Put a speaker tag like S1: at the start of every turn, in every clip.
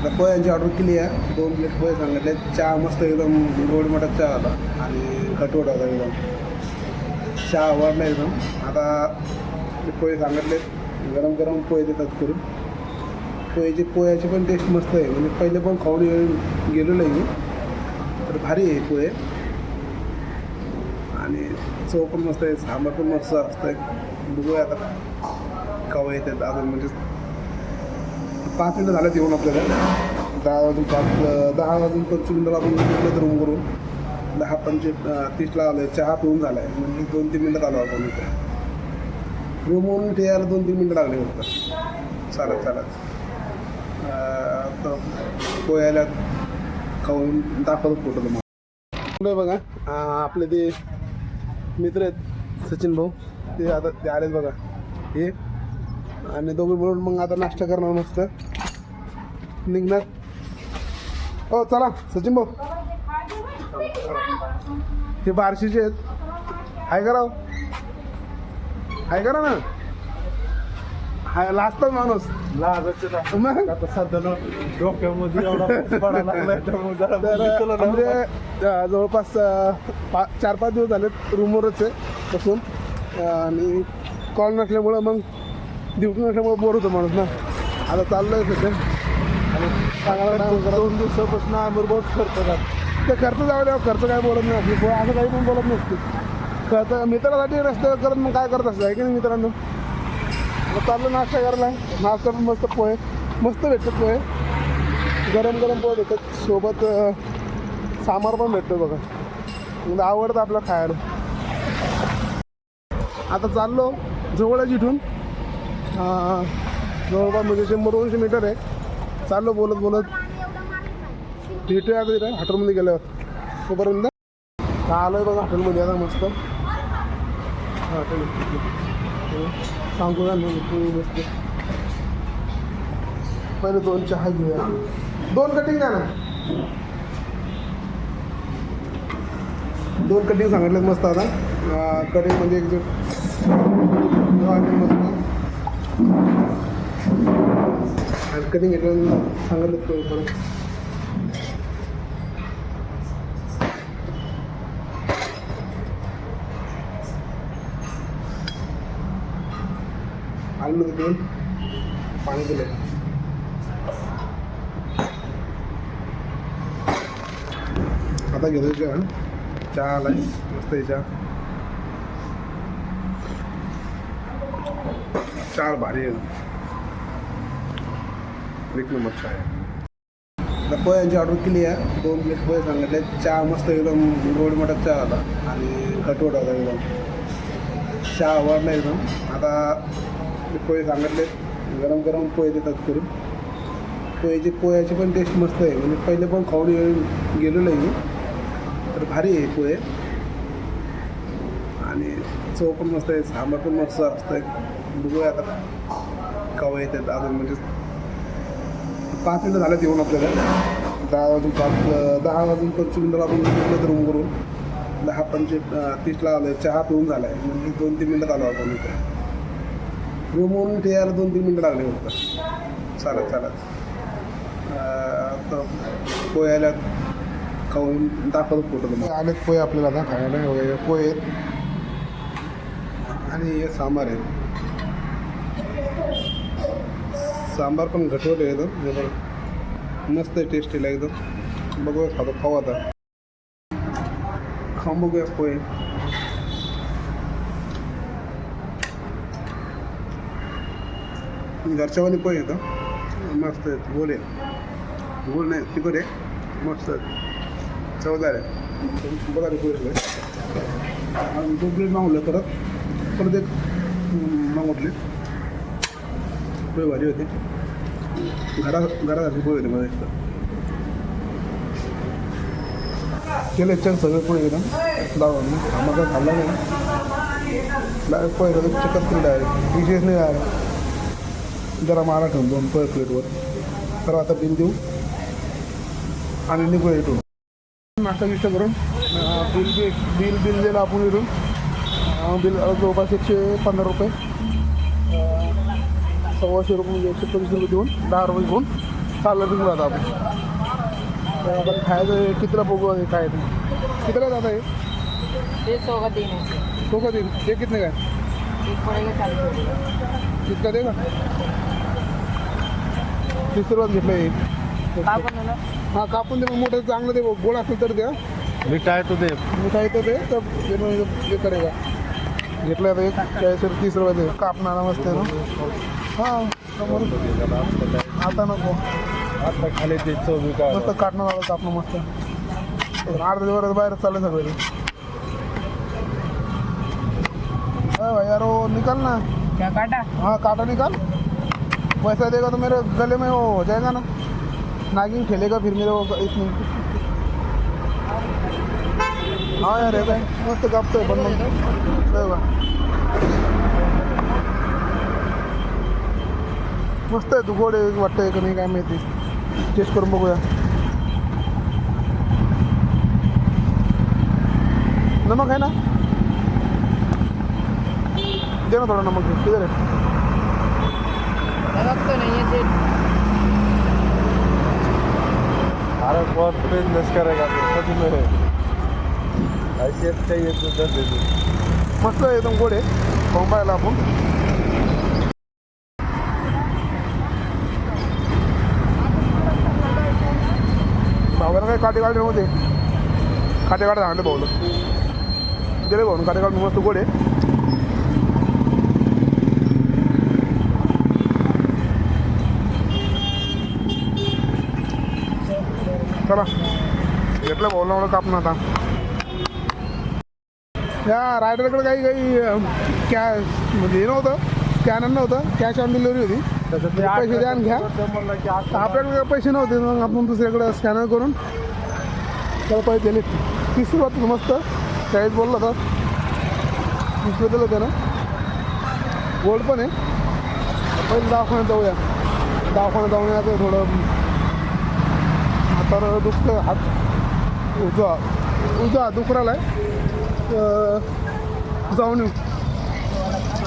S1: आता पोह्यांची ऑर्डर केली आहे. दोन प्लेट पोहे सांगितले. चहा मस्त एकदम गोड मटात चहा होता. आणि खटवट होता एकदम. चहा आवडला एकदम. आता ते पोहे सांगितले. गरम गरम पोहे देतात करून. पोह्याची पोह्याची पण टेस्ट मस्त आहे. म्हणजे पहिले पण खाऊन येऊन गेलेलो आहे मी. तर भारी आहे पोहे. आणि चव पण मस्त आहे. सांबार पण मस्त असतं बघूया आता कवा येतात अजून. म्हणजे पाच मिनटं झाल्यात येऊन आपल्याला. दहा वाजून पाच दहा वाजून पंचवीस मिनटं आपण निघलो रूम करून दहा पंचवीस तीसला आलो चहा पिऊन झाला आहे म्हणजे दोन तीन मिनटात आलो आपण इथे. रूमवरून ते यायला दोन तीन मिनटं लागले फक्त. चालत चालत अं, खाऊन दाखवत फोटो तुम्हाला. बघा आपले ते मित्र आहेत सचिन भाऊ. ते आता ते आलेत बघा. हे. आणि दोघे मिळून मग आता नाश्ता करणार मस्त. निघणार. हो चला सचिन भाऊ. हे बारशीचे आहेत. हाय करा हाय करा ना हाय लाजतात माणूस. म्हणजे जवळपास पा चार पाच दिवस झालेत रूमवरच आहे बसून आणि कॉल नसल्यामुळं मग ड्युटी नसल्यामुळं बोर होतो माणूस ना. आता चाललं आहे सध्या आणि सांगायला time करा.
S2: दोन दिवसापासून बहुत खर्च करतो
S1: ते खर्च जाऊ द्या खर्च काय बोलत नाही असं काही पण बोलत नसते. खर्च मित्रासाठी रस्त्यावर करत मग काय करत असतं आहे की नाही मित्रांनो? मग चाललं नाश्ता करायला. नाश्ता पण मस्त पोहे मस्त भेटतात पोहे. गरम गरम पोहे भेटतात. सोबत अं, सांबार पण भेटतो बघा. म्हणजे आवडतं आपलं खायला. आता चाललो जवळच इथून. जवळपास म्हणजे शंभर दोनशे मीटर आहे. चाललो बोलत बोलत. भेटूया अगदी काय हॉटेलमध्ये गेल्यावर. तोपर्यंत आलोय बघा हॉटेलमध्ये आता मस्त. हॉटेल. सांगू ना मस्त. पहिले दोन चहा घेऊया. दोन कटिंग द्या ना. दोन कटिंग सांगितलं मस्त आता. कटिंग म्हणजे एक मस्त कटिंग घेतलं सांगितलं परत आलमध्ये घेऊन पाणी दिलं आता घेतो चहा चहा आलाय मस्त आहे चहा चहा भारी आहे एक नंबर चहा आहे. आता पोह्यांची ऑर्डर केली आहे. दोन प्लेट पोहे सांगितले. चहा मस्त एकदम गोड मटात चहा होता. आणि घटवट होता एकदम. चहा आवडला एकदम. आता पोहे सांगितले. गरम गरम पोहे देतात करून. पोह्याची पोह्याची पण टेस्ट मस्त आहे. म्हणजे पहिले पण खाऊन येऊन गेलेलो आहे मी. तर भारी आहे पोहे. आणि चव पण मस्त आहे. सांबार पण मस्त असतं बघूया आता कवा येतात अजून. म्हणजे पाच मिनटं झाल्यात येऊन आपल्याला. दहा वाजून पाच दहा वाजून पंचवीस मिनटं आपण निघलो रूम करून दहा पंचवीस तीसला आलं चहा पिऊन झाला आहे म्हणजे दोन तीन मिनटात आलो आपण इथे. रूमवरून ते यायला दोन तीन मिनटं लागले फक्त. चालत चालत. पोह्याला खाऊन दाखवत फोटो आलेत पोहे आपल्याला आता खायला. वगैरे पोहे आहेत. आणि हे सांबार आहे सांबार पण घटवलं एकदम. जबर मस्त आहे टेस्टीला एकदम. बघूया खातो खाऊ आता. खाऊन बघूया पोहे. घरच्यावानी पोहे येतं मस्त आहेत गोल आहे गोल नाही तिखट आहे. मस्त आहेत. चवदार आहे बघा रे पोहे आणि दोन प्लेट मागवलं परत. परत एक हम्म, मागवले पोहे भारी होते. घरा घरासारखे पोहे होते मला इथं केलं छान सगळे पोहे एकदम लावून आम्हाला खाल्ला नाही. डायरेक्ट पोहे होते चिकन केलं डायरेक्ट विशेष नाही डायरेक्ट जरा मारा ठेवून दोन पोहे प्लेटवर तर आता बिल देऊ. आणि निघू येतो नाश्ता बिष्टा करून अं, बिल बिल बिल दिलं आपण इथून. बिल जवळपास एकशे पंधरा रुपये. सव्वाशे रुपये एकशे पंचवीस रुपये देऊन दहा रुपये घेऊन चाललं आपण खायचं कितीला बघू हे काय ते कितीला जात आहे
S3: तीन है
S1: कितने काय कितका दे का तीस रुपयात घेतलं
S3: बनवलं
S1: हां कापून दे मग मोठं चांगलं दे गोड असेल तर द्या
S2: मिठाई तो दे
S1: मिठाई तर दे तर ते मग हे करेगा घेतलं आता एक चाळीस तीस रुपये दे कापणारा मस्त आहे ना हाँ समोर. आता नको.
S2: आता खाली ते चोवी का
S1: मस्त अर्धा दिवस बाहेर चाललं सगळे. भाई यार वो निकल ना.
S3: क्या काटा?
S1: हाँ काटा निकाल. पैसा देगा तो मेरे गले में? वो हो जाएगा ना. नागिन खेलेगा फिर मेरे वो इसमें हाँ यार मस्त पण मग मस्त आहे तू गोड आहे वाटतंय का नाही काय माहिती. टेस्ट करून बघूया. नमक आहे ना? दे ना थोडा नमक किधर आहे
S3: नमक तो नहीं सिर्फ
S2: अरे बहुत बिजनेस करेगा तो सच में। है ऐसे चाहिए तो दस दे दो
S1: मस्त एकदम गोड आहे. पाहायला आपण. भावाला काय काटे काढले नव्हते काटे काढे सांगले भाऊला दिले भाऊन काटे काढून मस्त गोड आहे चला घेतलं भाऊला मला कापणं आता या रायडरकडे काही काही अं, कॅ म्हणजे हे नव्हतं स्कॅनर नव्हतं कॅश ऑन डिलिव्हरी होती पैसे द्या आणि घ्या आपल्याकडे पैसे नव्हते मग आपण दुसऱ्याकडे स्कॅनर करून त्याला पाहिजे त्याने तिसरी रुपयात मस्त शाळेत बोलला होता. तिसरं दिलं त्यानं गोल्ड पण आहे. पहिले दवाखान्यात जाऊया. दवाखान्यात जाऊन याचं थोडं. हातावर दुखतं हात उजवा. उजवा दुखराला आहे जाऊन येऊ.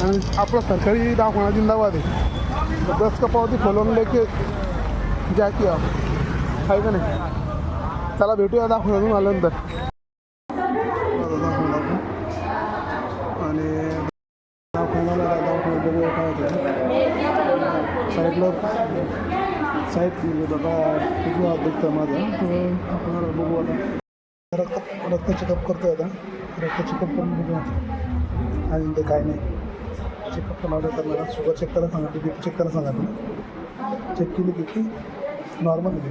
S1: आणि आपला सरकारी दवाखाना जिंदाबाद आहे. दस कपावती पावती खोलून लेके जाती आहे का नाही? चला भेटूया दवाखान्यातून आल्यानंतर. आणि दवाखान्याला दवाखान्यात बघूया काय साईडला साईड बाबा उजवा हात दुखतं माझा. आपण बघू आता. रक्त रक्त चेकअप करतोय आता. रक्त चेकअप करून बघूया. आणि ते काय नाही. चेकअप करावं तर मला शुगर चेक करायला सांगा बी चेक करायला सांगा तुम्ही चेक केली की नॉर्मल आहे.